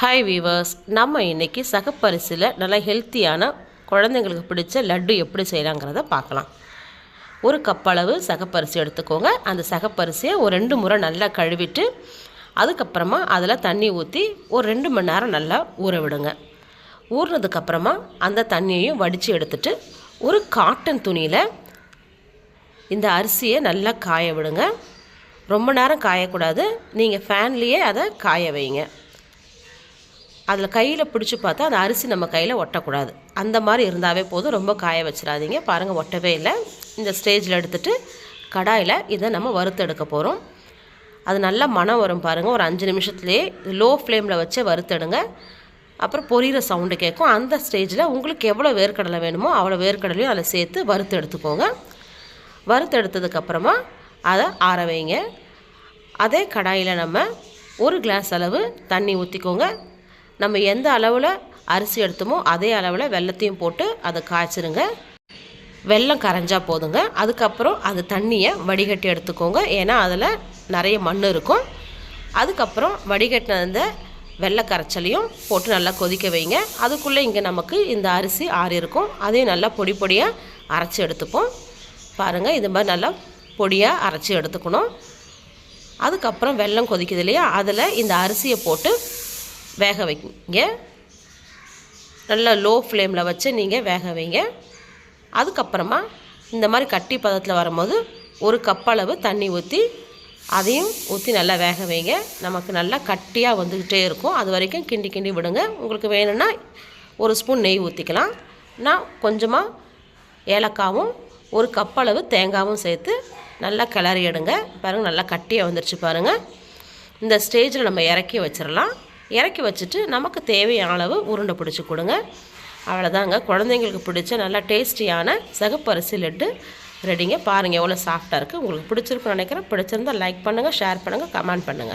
Hi viewers நம்ம இன்றைக்கி சகப்பரிசியில் நல்லா ஹெல்த்தியான குழந்தைங்களுக்கு பிடிச்ச லட்டு எப்படி செய்யலாங்கிறத பார்க்கலாம். ஒரு கப் அளவு சகப்பரிசி எடுத்துக்கோங்க. அந்த சகப்பரிசியை ஒரு ரெண்டு முறை நல்லா கழுவிட்டு அதுக்கப்புறமா அதில் தண்ணி ஊற்றி ஒரு ரெண்டு மணி நேரம் நல்லா ஊற விடுங்க. ஊறினதுக்கப்புறமா அந்த தண்ணியையும் வடித்து எடுத்துட்டு ஒரு காட்டன் துணியில் இந்த அரிசியை நல்லா காய விடுங்க. ரொம்ப நேரம் காயக்கூடாது. நீங்கள் ஃபேன்லேயே அதை காய வைங்க. அதில் கையில் பிடிச்சி பார்த்தா அந்த அரிசி நம்ம கையில் ஒட்டக்கூடாது. அந்த மாதிரி இருந்தாவே போதும். ரொம்ப காய வச்சிடாதீங்க. பாருங்கள் ஒட்டவே இல்லை. இந்த ஸ்டேஜில் எடுத்துகிட்டு கடாயில் இதை நம்ம வறுத்து எடுக்க போகிறோம் அது நல்லா மனம் வரும் பாருங்கள் ஒரு அஞ்சு நிமிஷத்துலேயே லோ ஃப்ளேமில் வச்சு வறுத்தெடுங்க அப்புறம் பொரியிற சவுண்டு கேட்கும். அந்த ஸ்டேஜில் உங்களுக்கு எவ்வளோ வேர்க்கடலை வேணுமோ அவ்வளோ வேர்க்கடலையும் அதில் சேர்த்து வறுத்து எடுத்துக்கோங்க. வறுத்து எடுத்ததுக்கப்புறமா அதை ஆற வைங்க. அதே கடாயில் நம்ம ஒரு கிளாஸ் அளவு தண்ணி ஊற்றிக்கோங்க நம்ம எந்த அளவில் அரிசி எடுத்தோமோ அதே அளவில் வெள்ளத்தையும் போட்டு அதை காய்ச்சிருங்க. வெள்ளம் கரைஞ்சால் போதுங்க. அதுக்கப்புறம் அது தண்ணியை வடிகட்டி எடுத்துக்கோங்க. ஏன்னா அதில் நிறைய மண் இருக்கும். அதுக்கப்புறம் வடிகட்டின அந்த வெள்ளை கரைச்சலையும் போட்டு நல்லா கொதிக்க வைங்க. அதுக்குள்ளே இங்கே நமக்கு இந்த அரிசி ஆறி இருக்கும். அதையும் நல்லா பொடி பொடியாக அரைச்சி எடுத்துப்போம். பாருங்கள் இது மாதிரி நல்லா பொடியாக அரைச்சி எடுத்துக்கணும். அதுக்கப்புறம் வெள்ளம் கொதிக்குது இல்லையா? அதில் இந்த அரிசியை போட்டு வேக வைங்க. நல்லா லோ ஃப்ளேமில் வச்சு நீங்கள் வேக வைங்க. அதுக்கப்புறமா இந்த மாதிரி கட்டி பதத்தில் வரும்போது ஒரு கப் அளவு தண்ணி ஊற்றி அதையும் ஊற்றி நல்லா வேக வைங்க. நமக்கு நல்லா கட்டியாக வந்துக்கிட்டே இருக்கும். அது வரைக்கும் கிண்டி கிண்டி விடுங்க. உங்களுக்கு வேணும்னா ஒரு ஸ்பூன் நெய் ஊற்றிக்கலாம் நான் கொஞ்சமாக ஏலக்காவும் ஒரு கப் அளவு தேங்காவும் சேர்த்து நல்லா கிளறி எடுங்க. பாருங்கள் நல்லா கட்டியாக வந்துருச்சு பாருங்கள் இந்த ஸ்டேஜில் நம்ம இறக்கி வச்சிடலாம். இறக்கி வச்சுட்டு நமக்கு தேவையான அளவு உருண்டை பிடிச்சி கொடுங்க. அவ்வளோதாங்க குழந்தைங்களுக்கு பிடிச்ச நல்லா டேஸ்டியான சகப்பரிசி லட்டு ரெடிங்க பாருங்கள் எவ்வளோ சாஃப்டாக இருக்குது உங்களுக்கு பிடிச்சிருக்குன்னு நினைக்கிறேன். பிடிச்சிருந்தால் லைக் பண்ணுங்கள் ஷேர் பண்ணுங்கள் கமெண்ட் பண்ணுங்கள்